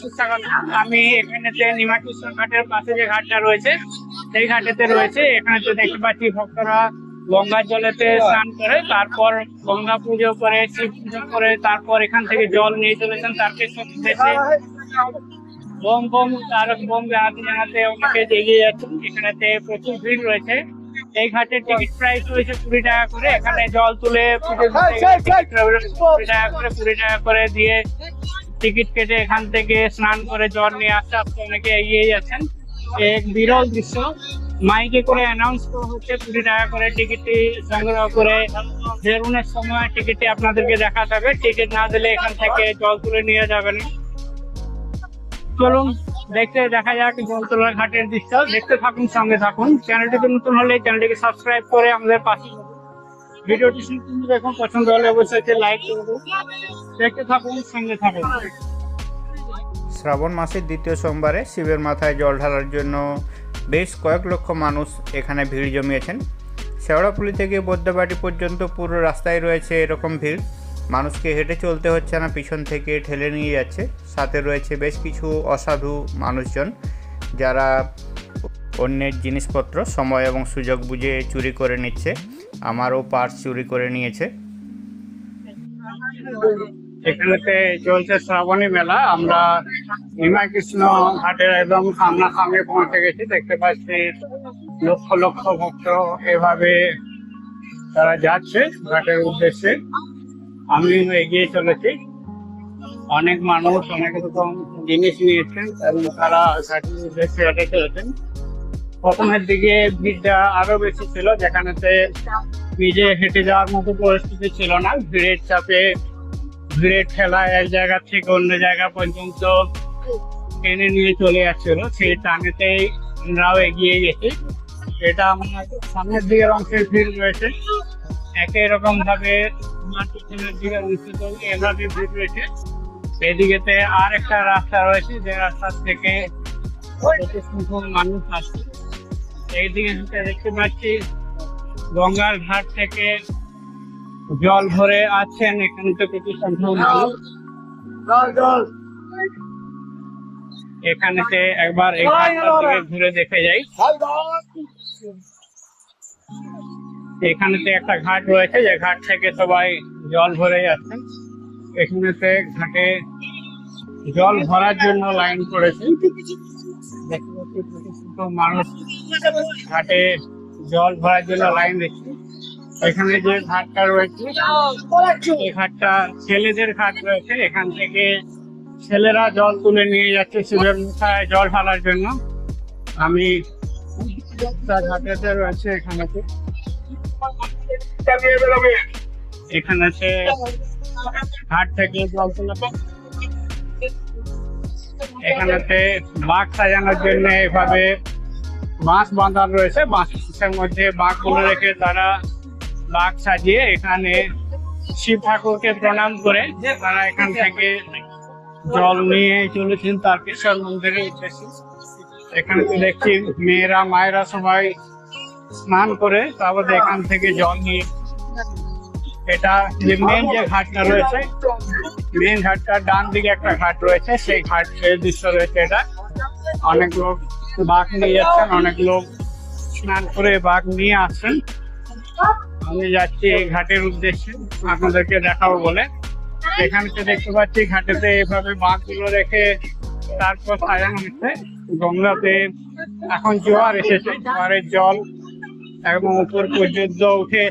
সুস্বাগত। আমি নিমাকৃষ্ণ ঘাটের পাশে যে ঘাটটা রয়েছে, সেই ঘাটেতে রয়েছে। এখানেতে দেখতে পাচ্ছি ভক্তরা গঙ্গার জলেতে স্নান করে, তারপর গঙ্গা পুজো করে, শিব পুজো করে, তারপর এখান থেকে জল নিয়ে চলেছেন তার পেছন দেশে বোম বোম তারক বোম অনেকে এগিয়ে যাচ্ছেন এখানেতে প্রচুর ভিড় রয়েছে। এই ঘাটের টিকিট প্রাইস রয়েছে কুড়ি টাকা করে এখানে জল তুলে টিকিট রয়েছে কুড়ি টাকা করে কুড়ি টাকা করে দিয়ে টিকিট কেটে এখান থেকে স্নান করে জল নিয়ে আসতে আসতে অনেকে এগিয়ে যাচ্ছেন এক বিরল দৃশ্য। মাইকে করে অ্যানাউন্স করা হচ্ছে কুড়ি টাকা করে টিকিটটি সংগ্রহ করে বেরুনের সময় টিকিটটি আপনাদেরকে দেখাতে হবে। টিকিট না দিলে এখান থেকে জল তুলে নিয়ে যাবেন চলুন। দেখতে দেখা যাক জলতলা ঘাটের দৃশ্য। দেখতে থাকুন, সঙ্গে থাকুন। চ্যানেলটিতে নতুন হলে চ্যানেলটিকে সাবস্ক্রাইব করে আমাদের পাশে। ভিডিওটি সম্পূর্ণ দেখুন। পছন্দ হলে অবশ্যই লাইক করুন দেখতে থাকুন, সঙ্গে থাকুন। শ্রাবণ মাসের দ্বিতীয় সোমবারে শিবের মাথায় জল ঢালার জন্য বেশ কয়েক লক্ষ মানুষ এখানে ভিড় জমিয়েছেন। শেওড়াপুলি থেকে বদ্যাবাটি পর্যন্ত পুরো রাস্তায় রয়েছে এরকম ভিড়। মানুষকে হেঁটে চলতে হচ্ছে না, পিছন থেকে ঠেলে নিয়ে যাচ্ছে। সাথে রয়েছে বেশ কিছু অসাধু মানুষজন যারা অন্যের জিনিসপত্র, সময় এবং সুযোগ বুঝে চুরি করে নিচ্ছে। আমারও পার্স চুরি করে নিয়েছে। এখানেতে চলছে শ্রাবণী মেলা। আমরা নিমাকৃষ্ণ ঘাটের একদম সামনাসামনি পৌঁছে গেছি। দেখতে পাচ্ছি লক্ষ লক্ষ ভক্ত এভাবে তারা যাচ্ছে ঘাটের উদ্দেশ্যে। আমি এগিয়ে চলেছি। অনেক মানুষ অনেক রকম জিনিস নিয়েছেন এবং তারা চলেছেন। প্রথমের দিকে ভিড়টা আরও বেশি ছিল, যেখানেতে নিজে হেঁটে যাওয়ার মতো পরিস্থিতি ছিল না। ভিড়ের চাপে, ভিড়ের ঠেলা এক জায়গা থেকে অন্য জায়গা পর্যন্ত টেনে নিয়ে চলে যাচ্ছিল সেই টানেতেই আমরাও এগিয়ে গেছি। এটা আমার সামনের দিকের অংশের ভিড় রয়েছে। একই রকম ভাবে এভাবে রয়েছে এদিকেতে আর একটা রাস্তা রয়েছে, যে রাস্তা থেকে মানুষ আসছে। এইদিকে দেখতে পাচ্ছি, গঙ্গার ঘাট থেকে জল ভরে আছেন এখানে তো প্রচুর সংখ্যক মানুষ। এখানেতে একবার এই ঘাটটার ঘুরে দেখে যাই। এখানেতে একটা ঘাট রয়েছে, যে ঘাট থেকে সবাই জল ভরে যাচ্ছেন এখানেতে ঘাটে জল ভরার জন্য লাইন করেছে। মানুষ ঘাটে জল ভরার জন্য লাইন দিচ্ছে। এখানে যে ঘাটটা রয়েছে, এই ঘাটটা ছেলেদের ঘাট রয়েছে। এখান থেকে ছেলেরা জল তুলে নিয়ে যাচ্ছে শিবের মুখায় জল ঢালার জন্য। আমি ঘাটেতে রয়েছে এখানেতে। এখানেতে ঘাট থেকে জল বাঘ সাজানোর জন্য এভাবে বাঁশ রয়েছে। বাঁশের মধ্যে রেখে তারা বাঘ সাজিয়ে এখানে শিব ঠাকুরকে প্রণাম করে তারা এখান থেকে জল নিয়ে চলেছেন তারকেশ্বর মন্দিরের উদ্দেশ্যে। এখানে তো দেখছি মেয়েরা, মায়েরা সবাই স্নান করে তারপর এখান থেকে জল নিয়ে এটা যে মেন যে ঘাটটা রয়েছে মেন ঘাটটার ডান দিকে একটা ঘাট রয়েছে, সেই ঘাট দৃশ্য রয়েছে এটা। অনেক লোক বাঘ নিয়ে যাচ্ছেন, অনেক লোক স্নান করে বাঘ নিয়ে আসছেন। আমি যাচ্ছি এই ঘাটের উদ্দেশ্যে, আপনাদেরকে দেখাবো বলে। এখানে দেখতে পাচ্ছি ঘাটেতে এভাবে বাঁধগুলো রেখে তারপর সাজানো হচ্ছে গঙ্গাতে এখন জোয়ার এসেছে, জোয়ারের জল একদম উপর পর্যন্ত উঠে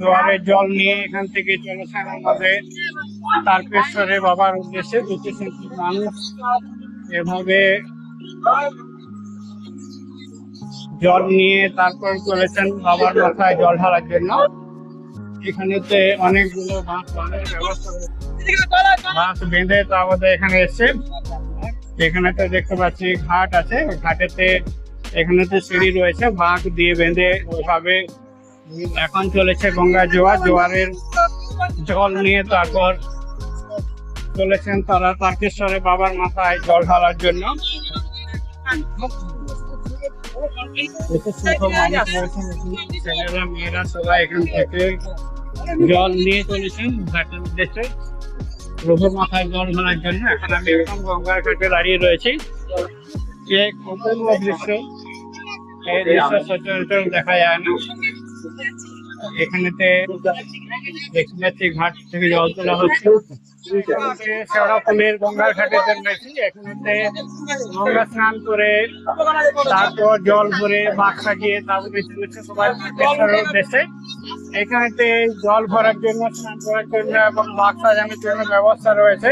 জোয়ারের জল নিয়ে এখান থেকে চলেছেন আমাদের। তারকেশ্বরে বাবার উদ্দেশ্যে দুটি সংখ্যক মানুষ এভাবে জল নিয়ে তারপর চলেছেন বাবার মাথায় জল ঢালার জন্য। এখানেতে অনেকগুলো বাঁশ বেঁধে তারপরে এখানে এসছে। এখানেতে দেখতে পাচ্ছি ঘাট আছে। ঘাটেতে এখানেতে সিঁড়ি রয়েছে বাঁক দিয়ে বেঁধে ওইভাবে এখন চলেছে গঙ্গা জোয়ার, জোয়ারের জল নিয়ে তারপর চলেছেন তারা তারকেশ্বরে বাবার মাথায় জল ঢালার জন্য। ছেলেরা, মেয়েরা সবাই এখান থেকে জল নিয়ে চলেছেন ঘাটের উদ্দেশ্যে। মাথায় জল ঢালার জন্য। এখন আমি একদম গঙ্গার ঘাটে দাঁড়িয়ে রয়েছি। এক অপূর্ব দৃশ্য এই দৃশ্য সচরাচর দেখা যায় না। এখানেতে দেখতে ঘাট থেকে জল তোলা হচ্ছে। গঙ্গার ঘাটে এখানেতে গঙ্গা স্নান করে তারপর জল ভরে বাঘ সাজিয়ে তারপরে সবাই তারকেশ্বরের এখানেতে জল ভরার জন্য স্নান করার জন্য এবং বাঘ সাজানোর জন্য ব্যবস্থা রয়েছে।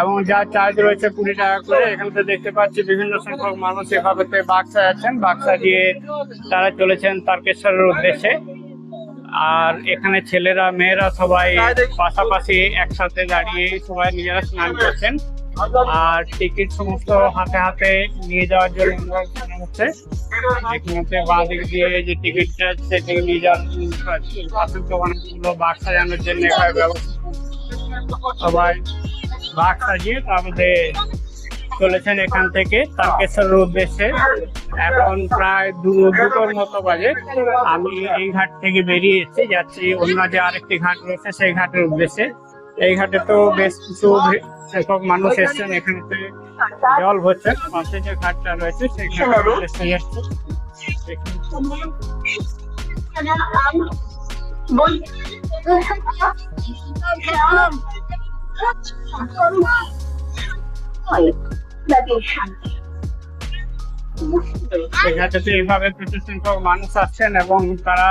এবং যা চার্জ রয়েছে কুড়ি টাকা করে, এখানে দেখতে পাচ্ছি বিভিন্ন সংখ্যক মানুষ এভাবে বাক্সা সাজাচ্ছেন বাক্সা দিয়ে তারা চলেছেন তারকেশ্বরের উদ্দেশ্যে। আর এখানে ছেলেরা, মেয়েরা সবাই পাশাপাশি একসাথে দাঁড়িয়ে সবাই নিজেরা স্নান করছেন। আর টিকিট সমস্ত হাতে হাতে নিয়ে যাওয়ার জন্য হচ্ছে। এখানে বাঁ দিক দিয়ে যে টিকিটটা সেটি নিয়ে যাওয়ার বাঘ সাজানোর জন্য ব্যবস্থা। সবাই বাঘ সাজিয়ে তারপরে চলেছেন এখান থেকে তারকেশ্বরের উদ্দেশ্যে এখন প্রায় দু, দুটোর মতো বাজে। আমি এই ঘাট থেকে বেরিয়ে এসেছি, যাচ্ছি অন্য যে আরেকটি ঘাট রয়েছে, সেই ঘাটের উদ্দেশ্যে। এই ঘাটে তো বেশ কিছু সংখ্যক মানুষ এসছেন, এখানে জল ভরছেন পাশে যে ঘাটটা রয়েছে, সেই ঘাটের উদ্দেশ্যে যাচ্ছে। এখানে এইভাবে সংখ্যক মানুষ আসছেন এবং তারা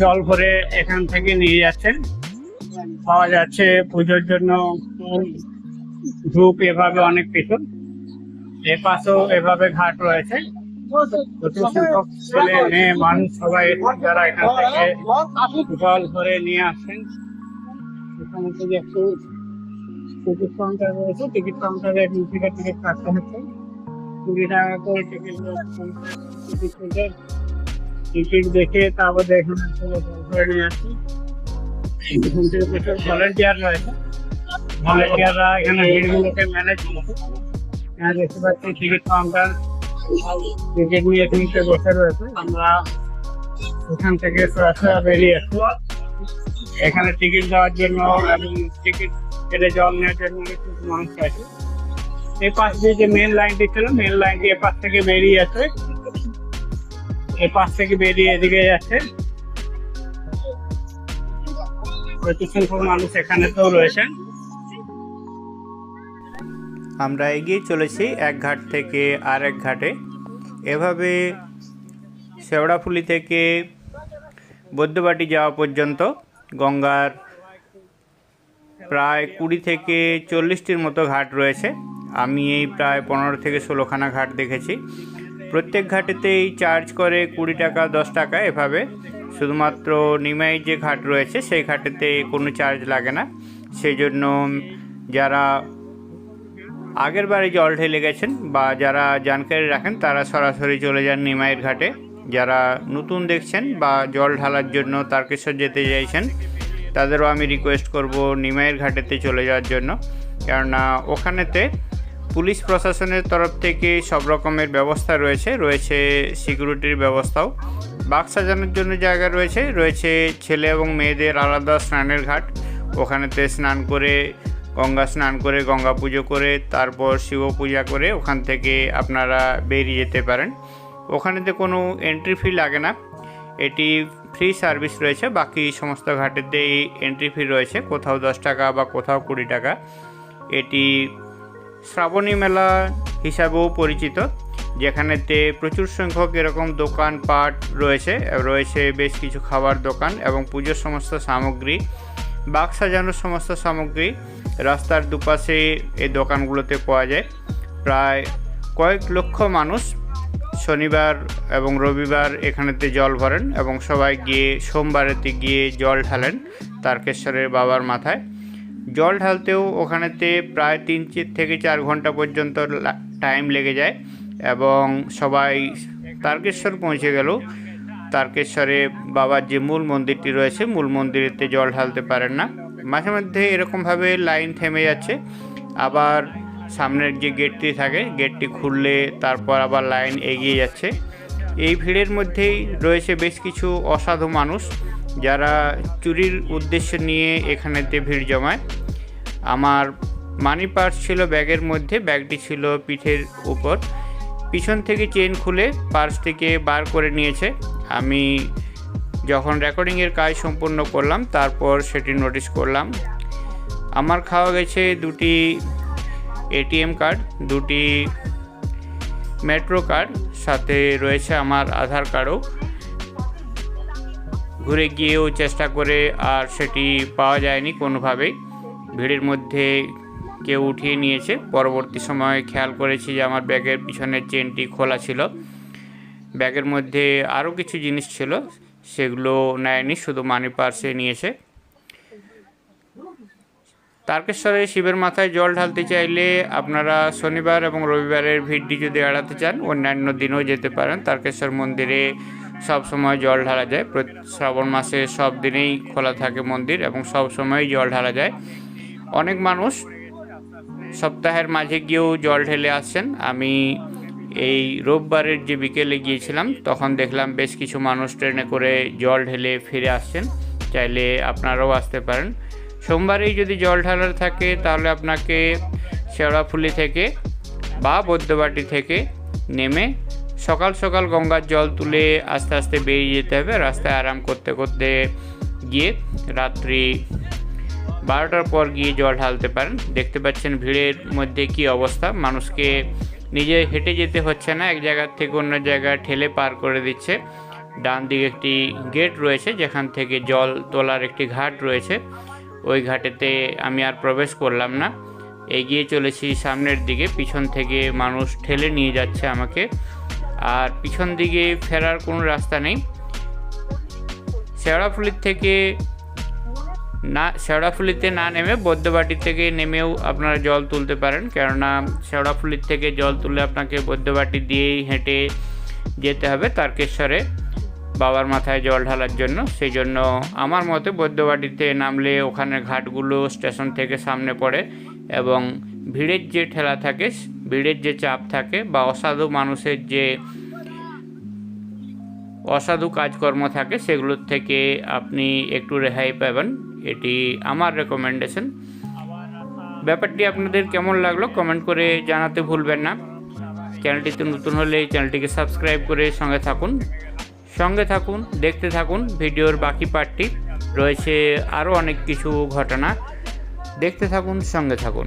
জল ভরে এখান থেকে নিয়ে যাচ্ছেন। পাওয়া যাচ্ছে পুজোর জন্য ধূপ এভাবে অনেক কিছু এ পাশেও এভাবে ঘাট রয়েছে। ছেলে মেয়ে মানুষ সবাই যারা এখান থেকে জল ভরে নিয়ে আসছেন। একটু টিকিট কাউন্টার রয়েছে টিকিট কাউন্টারে টিকিট টিকিট কাটতে হচ্ছে। কুড়ি টাকা করে টিকিট টিকিট টিকিট দেখে তারপর দেখুন ধরে নিয়ে আসি। এখান থেকে প্রচুর ভলেন্টিয়ার রয়েছে। ভলেন্টিয়াররা এখানে ভিড়গুলোকে ম্যানেজ করছে। এখানে দেখতে পাচ্ছি টিকিট কাউন্টার টিকিট নিয়ে তিনটে বসে রয়েছে। আমরা এখান থেকে সরাসরি বেরিয়ে আসছি এখানে টিকিট দেওয়ার জন্য এবং টিকিট কেটে জল নেওয়ার জন্য অনেক মানুষ আছে এই পাশ দিয়ে যে মেন লাইনটি ছিল মেন লাইনটি এ পাশ থেকে বেরিয়ে আছে এ পাশ থেকে বেরিয়ে এদিকে যাচ্ছে। প্রচুর সংখ্যক মানুষ এখানে তো রয়েছেন আমরা এগিয়ে চলেছি এক ঘাট থেকে আর এক ঘাটে। এভাবে শেওড়াফুলি থেকে বৈদ্যবাটি যাওয়া পর্যন্ত গঙ্গার প্রায় কুড়ি থেকে চল্লিশটির মতো ঘাট রয়েছে। আমি এই প্রায় পনেরো থেকে ষোলোখানা ঘাট দেখেছি। প্রত্যেক ঘাটেতেই চার্জ করে কুড়ি টাকা, দশ টাকা এভাবে। শুধুমাত্র নিমাই যে ঘাট রয়েছে, সেই ঘাটেতে কোনো চার্জ লাগে না। সেই জন্য যারা আগের বারে জল ঢেলে গেছেন বা যারা জানকারি রাখেন, তারা সরাসরি চলে যান নিমাইয়ের ঘাটে। যারা নতুন দেখছেন বা জল ঢালার জন্য তারকেশ্বর যেতে চাইছেন তাদেরও আমি রিকোয়েস্ট করব নিমাইয়ের ঘাটেতে চলে যাওয়ার জন্য। কেননা ওখানেতে পুলিশ প্রশাসনের তরফ থেকে সব রকমের ব্যবস্থা রয়েছে। রয়েছে সিকিউরিটির ব্যবস্থাও। বাঘ সাজানোর জন্য জায়গা রয়েছে। রয়েছে ছেলে এবং মেয়েদের আলাদা স্নানের ঘাট। ওখানেতে স্নান করে, গঙ্গা স্নান করে, গঙ্গা পুজো করে, তারপর শিব পূজা করে ওখান থেকে আপনারা বেরিয়ে যেতে পারেন। ওখানেতে কোনো এন্ট্রি ফি লাগে না। এটি ফ্রি সার্ভিস রয়েছে, বাকি সমস্ত ঘাটেতেই এন্ট্রি ফি রয়েছে, কোথাও দশ টাকা বা কোথাও কুড়ি টাকা। এটি শ্রাবণী মেলা হিসাবেও পরিচিত, যেখানেতে প্রচুর সংখ্যক এরকম দোকানপাট রয়েছে রয়েছে বেশ কিছু খাবার দোকান এবং পুজোর সমস্ত সামগ্রী বাক্স সাজানোর সমস্ত সামগ্রী রাস্তার দুপাশে এই দোকানগুলোতে পাওয়া যায়। প্রায় কয়েক লক্ষ মানুষ শনিবার এবং রবিবার এখানেতে জল ভরেন এবং সবাই গিয়ে সোমবারেতে গিয়ে জল ঢালেন তারকেশ্বরের বাবার মাথায়। জল ঢালতেও ওখানেতে প্রায় তিন থেকে চার ঘণ্টা পর্যন্ত টাইম লেগে যায় এবং সবাই তারকেশ্বর পৌঁছে গেল। তারকেশ্বরে বাবার যে মূল মন্দিরটি রয়েছে, মূল মন্দিরেতে জল ঢালতে পারেন না। মাঝে মধ্যে এরকমভাবে লাইন থেমে যাচ্ছে। আবার সামনের যে গেটটি থাকে, গেটটি খুললে তারপর আবার লাইন এগিয়ে যাচ্ছে। এই ভিড়ের মধ্যেই রয়েছে বেশ কিছু অসাধু মানুষ যারা চুরির উদ্দেশ্য নিয়ে এখানেতে ভিড় জমায়। আমার মানি পার্স ছিল ব্যাগের মধ্যে, ব্যাগটি ছিল পিঠের উপর। পিছন থেকে চেন খুলে পার্সটিকে বার করে নিয়েছে। আমি যখন রেকর্ডিংয়ের কাজ সম্পূর্ণ করলাম, তারপর সেটি নোটিশ করলাম। আমার খাওয়া গেছে দুটি এটিএম কার্ড, দুটি মেট্রো কার্ড, সাথে রয়েছে আমার আধার কার্ডও। ঘুরে গিয়েও চেষ্টা করে আর সেটি পাওয়া যায়নি কোনোভাবেই। ভিড়ের মধ্যে কেউ উঠিয়ে নিয়েছে। পরবর্তী সময়ে খেয়াল করেছি যে আমার ব্যাগের পিছনের চেনটি খোলা ছিল। ব্যাগের মধ্যে আরও কিছু জিনিস ছিল, সেগুলো নেয়নি, শুধু মানি পার্সে নিয়েছে। তারকেশ্বরে শিবের মাথায় জল ঢালতে চাইলে আপনারা শনিবার এবং রবিবারের ভিড়টি যদি এড়াতে চান, অন্যান্য দিনেও যেতে পারেন। তারকেশ্বর মন্দিরে সব সময় জল ঢালা যায়। শ্রাবণ মাসে সব দিনেই খোলা থাকে মন্দির এবং সব সময়ই জল ঢালা যায়। অনেক মানুষ সপ্তাহের মাঝে গিয়েও জল ঢেলে আসছেন। আমি এই রোববারের যে বিকেলে গিয়েছিলাম, তখন দেখলাম বেশ কিছু মানুষ ট্রেনে করে জল ঢেলে ফিরে আসছেন। চাইলে আপনারাও আসতে পারেন। সোমবারেই যদি জল ঢালার থাকে, তাহলে আপনাকে শেওড়াফুলি থেকে বা বৈদ্যবাটি থেকে নেমে সকাল সকাল গঙ্গার জল তুলে আস্তে আস্তে বেরিয়ে যেতে হবে। রাস্তায় আরাম করতে করতে গিয়ে রাত্রি বারোটার পর গিয়ে জল ঢালতে পারেন। দেখতে পাচ্ছেন ভিড়ের মধ্যে কি অবস্থা। মানুষকে নিজে হেঁটে যেতে হচ্ছে না, এক জায়গার থেকে অন্য জায়গায় ঠেলে পার করে দিচ্ছে। ডান দিকে একটি গেট রয়েছে, যেখান থেকে জল তোলার একটি ঘাট রয়েছে। ওই ঘাটেতে আমি আর প্রবেশ করলাম না। এগিয়ে চলেছি সামনের দিকে, পিছন থেকে মানুষ ঠেলে নিয়ে যাচ্ছে আমাকে। আর পিছন দিকে ফেরার কোনো রাস্তা নেই। শেওড়াফুলির থেকে না, শেওড়াফুলিতে না নেমে বৈদ্যবাটি থেকে নেমেও আপনারা জল তুলতে পারেন। কেননা শেওড়াফুলির থেকে জল তুলে আপনাকে বৈদ্যবাটি দিয়েই হেঁটে যেতে হবে তারকেশ্বরে। বাবার মাথায় জল ঢালার জন্য, সেই জন্য আমার মতে বৈদ্যবাটিতে নামলে ওখানে ঘাটগুলো স্টেশন থেকে সামনে পড়ে এবং ভিড়ের যে ঠেলা থাকে, ভিড়ের যে চাপ থাকে বা অসাধু মানুষের যে অসাধু কাজকর্ম থাকে, সেগুলোর থেকে আপনি একটু রেহাই পাবেন। এটি আমার রেকমেন্ডেশন ব্যাপারটি আপনাদের কেমন লাগল কমেন্ট করে জানাতে ভুলবেন না। চ্যানেলটিতে নতুন হলে চ্যানেলটিকে সাবস্ক্রাইব করে সঙ্গে থাকুন। সঙ্গে থাকুন, দেখতে থাকুন, ভিডিওর বাকি পার্টটি। রয়েছে আরও অনেক কিছু ঘটনা। দেখতে থাকুন, সঙ্গে থাকুন।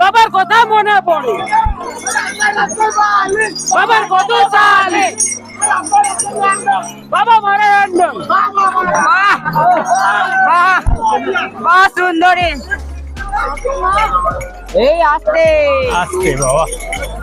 বাবার কথা মনে পড়ে। বাবার কত চালে। বাবা একদম। বা সুন্দরী। এই আসতে আসতে বাবা।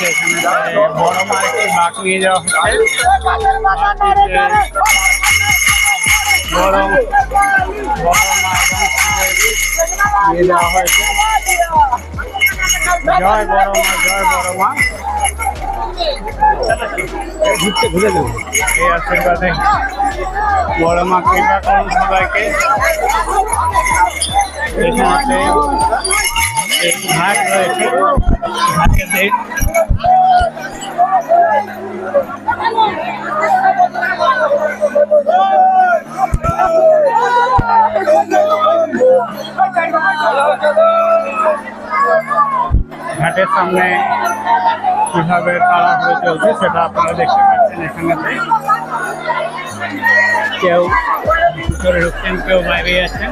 দেখছি এখানে বড় মার্কেট বাঘ নিয়ে যাওয়া হয়েছে জয় বড় মা জয় বড় মা ঘুরতে ঘুরে দেবো এই আশীর্বাদে বড় মা কৃপা করুন সবাইকে। এখানে ঘাট রয়েছে ঘাটে ঘাটের সামনে কীভাবে হয়ে চলছে সেটা আপনারা দেখতে পাচ্ছেন এখানে কেউ ভিতরে ঢুকছেন কেউ বাইরে আছেন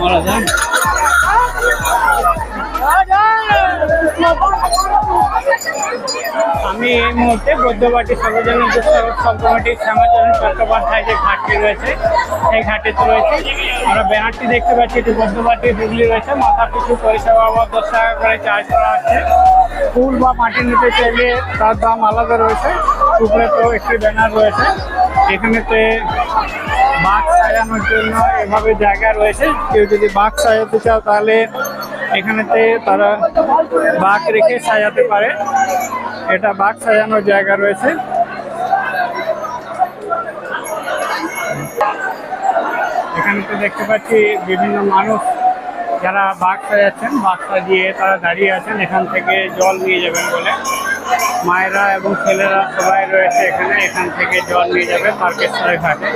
মারা যান আমি এই মুহূর্তে বৈদ্যবাটি সর্বজনীন সব কমিটির শ্যামাচরণ চট্টোপাধ্যায় যে ঘাটটি রয়েছে, সেই ঘাটে রয়েছে। আমরা ব্যানারটি দেখতে পাচ্ছি, এটি বৈদ্যবাটি হুগলি রয়েছে। মাথা পিছু পরিষেবা বাবদ দশ টাকা করে চার্জ করা হচ্ছে ফুল বা মাটি নিতে চাইলে তার দাম আলাদা রয়েছে। উপরে তো একটি ব্যানার রয়েছে। এখানেতে বাঘ সাজানোর জন্য এভাবে জায়গা রয়েছে। কেউ যদি বাঘ সাজাতে চাও তাহলে এখানেতে তারা বাঘ রেখে সাজাতে পারে। এটা বাঘ সাজানোর জায়গা রয়েছে। এখানে তো দেখতে পাচ্ছি বিভিন্ন মানুষ যারা বাঘ সাজাচ্ছেন, বাঘ সাজিয়ে তারা দাঁড়িয়ে আছেন, এখান থেকে জল নিয়ে যাবেন বলে। মায়েরা এবং ছেলেরা সবাই রয়েছে এখানে, এখান থেকে জল নিয়ে যাবে তারকেশ্বরের ঘাটে।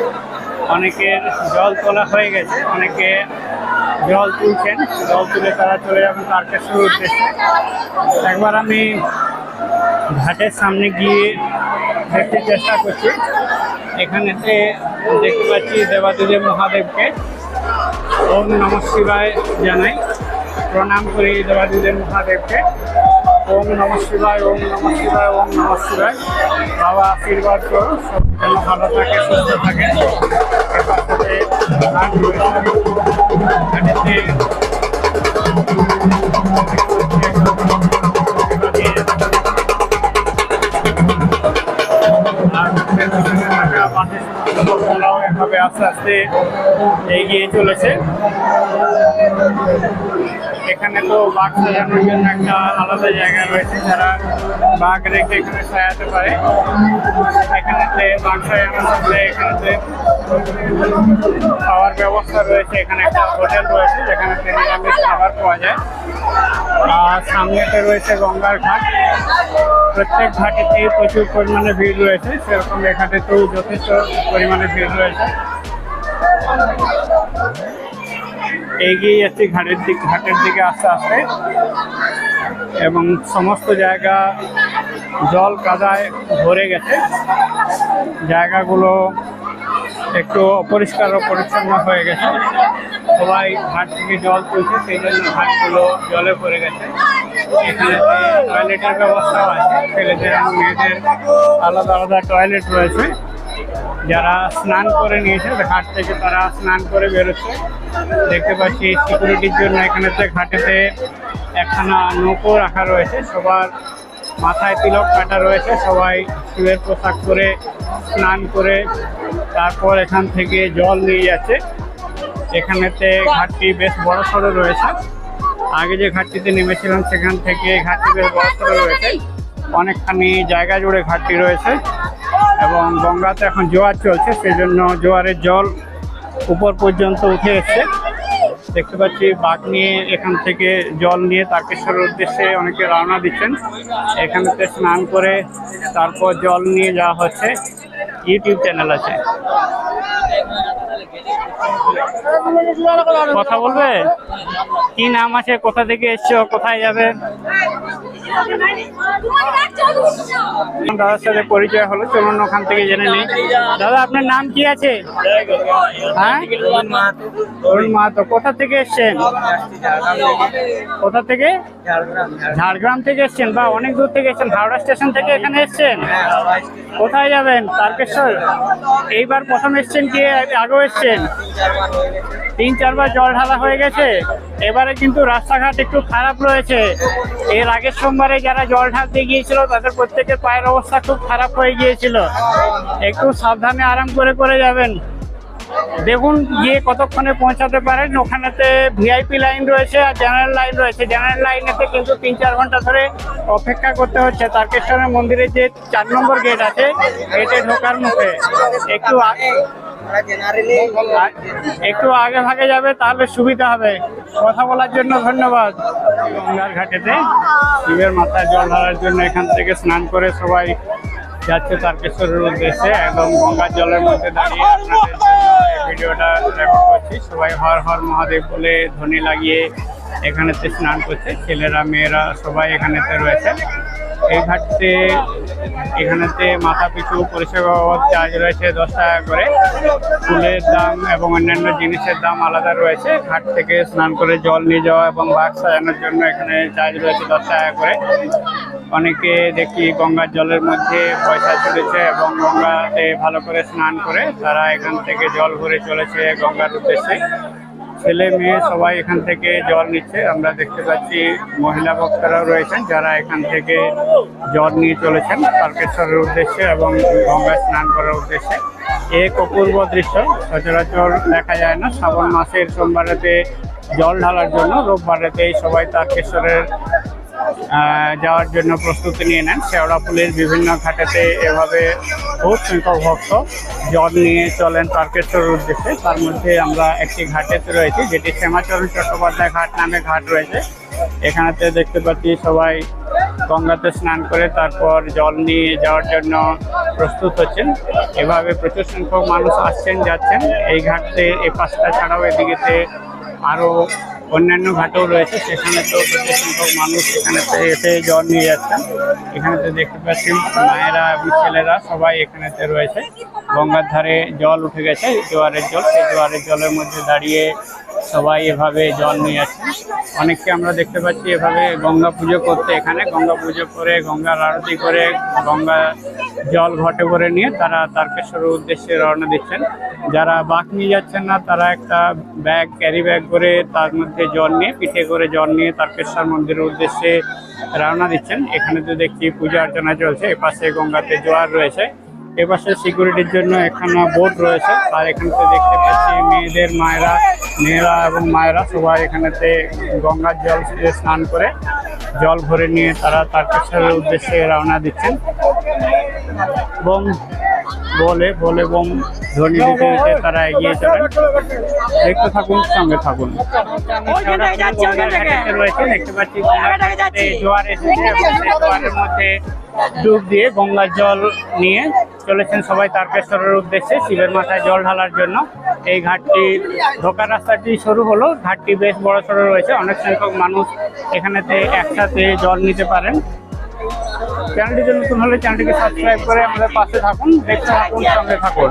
অনেকের জল তোলা হয়ে গেছে, অনেকে জল তুলছেন জল তুলে তারা চলে যাবেন তারকেশ্বর উদ্দেশ্যে। একবার আমি ঘাটের সামনে গিয়ে দেখতে চেষ্টা করছি। এখানেতে দেখতে পাচ্ছি দেবাদিদেব মহাদেবকে। ওম নম শিবায় জানাই। প্রণাম করি দেবাদিদেব মহাদেবকে। ওম নম শিবায়, ওম নম শিবায়, ওম নম শিবায়। বাবা আশীর্বাদ করো সব যেন ভালো থাকে, সুস্থ থাকে। এভাবে আস্তে আস্তে এগিয়ে চলেছে এখানে তো বাঘ সাজানোর জন্য একটা আলাদা জায়গা রয়েছে, যারা বাঘ রেখে এখানে সাজাতে পারে। এখানেতে বাঘ সাজানো থাকলে এখানেতে খাওয়ার ব্যবস্থা রয়েছে, এখানে একটা হোটেল রয়েছে, যেখানে নিরামিষ খাবার পাওয়া যায়। আর সামনেতে রয়েছে গঙ্গার ঘাট। প্রত্যেক ঘাটেতেই প্রচুর পরিমাণে ভিড় রয়েছে, সেরকম এই ঘাটেতেও যথেষ্ট পরিমাণে ভিড় রয়েছে। এগিয়ে যাচ্ছি ঘাটের দিক ঘাটের দিকে আস্তে আস্তে। এবং সমস্ত জায়গা জল কাদায় ভরে গেছে। জায়গাগুলো একটু অপরিষ্কার ও পরিচ্ছন্ন হয়ে গেছে। সবাই ঘাট থেকে জল তুলছে, সেই জন্য ঘাটগুলো জলে ভরে গেছে। এখানে টয়লেটের ব্যবস্থাও আছে। ছেলেদের এবং মেয়েদের আলাদা আলাদা টয়লেট রয়েছে। যারা স্নান করে নিয়েছে ঘাট থেকে তারা স্নান করে বেরোচ্ছে। দেখতে পাচ্ছি সিকিউরিটির জন্য এখানেতে ঘাটেতে একখানা নৌকো রাখা রয়েছে। সবার মাথায় তিলক কাটা রয়েছে। সবাই শিবের পোশাক পরে স্নান করে তারপর এখান থেকে জল নিয়ে যাচ্ছে। এখানেতে ঘাটটি বেশ বড় সড়ো রয়েছে। আগে যে ঘাটটিতে নেমেছিলাম, সেখান থেকে ঘাটটি বেশ বড় সড়ো রয়েছে। অনেকখানি জায়গা জুড়ে ঘাটটি রয়েছে। এবং গঙ্গাতে এখন জোয়ার চলছে সেই জন্য জোয়ারের জল উপর পর্যন্ত উঠে এসছে। দেখতে পাচ্ছি বাঘ নিয়ে এখান থেকে জল নিয়ে তারকেশ্বরের উদ্দেশ্যে অনেকে রওনা দিচ্ছেন। এখানেতে স্নান করে তারপর জল নিয়ে যাওয়া হচ্ছে। ইউটিউব চ্যানেল আছে। কথা বলবে? কি নাম আছে? কোথা থেকে এসছো? কোথায় যাবে? দাদার সাথে পরিচয় হলো, চলুন ওখান থেকে জেনে নিই। দাদা, আপনার নাম কি আছে? হ্যাঁ? কোথা থেকে এসছেন? কোথা থেকে? ঝাড়গ্রাম থেকে এসছেন। বা, অনেক দূর থেকে এসছেন। হাওড়া স্টেশন থেকে এখানে এসছেন? কোথায় যাবেন? তারকেশ্বর? এইবার প্রথম এসছেন কি? আগেও এসছেন? তিন, চারবার জল ঢালা হয়ে গেছে। এবারে কিন্তু রাস্তাঘাট একটু খারাপ রয়েছে। এর আগের সোমবারে যারা জল ঢালতে গিয়েছিল, তাদের প্রত্যেকের পায়ের অবস্থা খুব খারাপ হয়ে গিয়েছিল। একটু সাবধানে আরাম করে করে যাবেন। দেখুন, গিয়ে কতক্ষণে পৌঁছাতে পারেন। ওখানেতে ভিআইপি লাইন রয়েছে আর জেনারেল লাইন রয়েছে। জেনারেল লাইনেতে কিন্তু তিন চার ঘণ্টা ধরে অপেক্ষা করতে হচ্ছে। তারকেশ্বরের মন্দিরের যে চার নম্বর গেট আছে গেটে ঢোকার মুখে একটু একটু আগে ভাগে যাবে, তাহলে সুবিধা হবে। কথা বলার জন্য ধন্যবাদ। গঙ্গার ঘাটেতে শিবের মাথায় জল ধরার জন্য এখান থেকে স্নান করে সবাই যাচ্ছে তারকেশ্বরের উদ্দেশ্যে একদম গঙ্গার জলের মধ্যে দাঁড়িয়ে ভিডিওটা রেকর্ড করছি। সবাই হর হর মহাদেব বলে ধ্বনি লাগিয়ে এখানেতে স্নান করছে। ছেলেরা, মেয়েরা সবাই এখানেতে রয়েছে। এই ঘাটতে এখানেতে মাথা পিছু পরিষেবা চার্জ রয়েছে দশ টাকা করে। ফুলের দাম এবং অন্যান্য জিনিসের দাম আলাদা রয়েছে। ঘাট থেকে স্নান করে জল নিয়ে যাওয়া এবং বাঘ সাজানোর জন্য এখানে চার্জ রয়েছে দশ টাকা করে। অনেকে দেখি গঙ্গার জলের মধ্যে পয়সা তুলেছে এবং গঙ্গাতে ভালো করে স্নান করে, তারা এখান থেকে জল ভরে চলেছে গঙ্গার উদ্দেশ্যে। ছেলে মেয়ে সবাই এখান থেকে জল নিচ্ছে। আমরা দেখতে পাচ্ছি মহিলা ভক্তরাও রয়েছেন যারা এখান থেকে জল নিয়ে চলেছেন তারকেশ্বরের উদ্দেশ্যে এবং গঙ্গা স্নান করার উদ্দেশ্যে। এক অপূর্ব দৃশ্য সচরাচর দেখা যায় না। শ্রাবণ মাসের সোমবারেতে জল ঢালার জন্য রোববারেতেই সবাই তারকেশ্বরের যাওয়ার জন্য প্রস্তুতি নিয়ে নেন। শেওড়া ফুলের বিভিন্ন ঘাটেতে এভাবে বহু সংখ্যক ভক্ত জল নিয়ে চলেন তারকেশ্বরের উদ্দেশ্যে। তার মধ্যে আমরা একটি ঘাটেতে রয়েছি, যেটি শ্যামাচরণ চট্টোপাধ্যায় ঘাট নামে ঘাট রয়েছে। এখানেতে দেখতে পাচ্ছি সবাই গঙ্গাতে স্নান করে তারপর জল নিয়ে যাওয়ার জন্য প্রস্তুত হচ্ছেন। এভাবে প্রচুর সংখ্যক মানুষ আসছেন, যাচ্ছেন। এই ঘাটতে এই পাঁচটা ছাড়াও এদিকেতে আরও অন্যান্য ঘাটও রয়েছে, সেখানে তো প্রচুর সংখ্যক মানুষ এখানেতে এসে জল নিয়ে যাচ্ছেন এখানেতে দেখতে পাচ্ছেন মায়েরা এবং ছেলেরা সবাই এখানেতে রয়েছে। গঙ্গার ধারে জল উঠে গেছে, জোয়ারের জল, সেই জোয়ারের জলের মধ্যে দাঁড়িয়ে সবাই এভাবে জল নিয়ে যাচ্ছে অনেককে আমরা দেখতে পাচ্ছি এভাবে গঙ্গা পুজো করতে এখানে। গঙ্গা পুজো করে, গঙ্গার আরতি করে, গঙ্গা জল ঘটে করে নিয়ে তারা তারকেশ্বরের উদ্দেশ্যে রওনা দিচ্ছেন। যারা বাঁক নিয়ে যাচ্ছেন না, তারা একটা ব্যাগ, ক্যারি ব্যাগ করে তার মধ্যে জল নিয়ে, পিঠে করে জল নিয়ে তারকেশ্বর মন্দিরের উদ্দেশ্যে রওনা দিচ্ছেন। এখানে তো দেখছি পূজা অর্চনা চলছে, এপাশে গঙ্গাতে জোয়ার রয়েছে। এপাশে সিকিউরিটির জন্য এখানে বোর্ড রয়েছে। আর এখানে দেখতে পাচ্ছি মেয়েদের মায়েরা মেয়েরা এবং মায়েরা সবাই এখানেতে গঙ্গার জল স্নান করে জল ভরে নিয়ে তারা তারকেশ্বরের উদ্দেশ্যে রওনা দিচ্ছেন। এবং বলে বলে এবং ধ্বনি দিতে দিতে তারা এগিয়ে চলেন। দেখতে থাকুন সঙ্গে থাকুন। রয়েছে দেখতে পাচ্ছি জোয়ার এসেছে জোয়ারের মধ্যে ডুব দিয়ে গঙ্গার জল নিয়ে চলেছেন সবাই তারকেশ্বরের উদ্দেশ্যে শিবের মাথায় জল ঢালার জন্য। এই ঘাটটি ঢোকার রাস্তাটি শুরু হলো। ঘাটটি বেশ বড় সড়ো রয়েছে। অনেক সংখ্যক মানুষ এখানেতে একসাথে জল নিতে পারেন। চ্যানেলটিতে নতুন হলে চ্যানেলটিকে সাবস্ক্রাইব করে আমাদের পাশে থাকুন। দেখতে থাকুন, সঙ্গে থাকুন।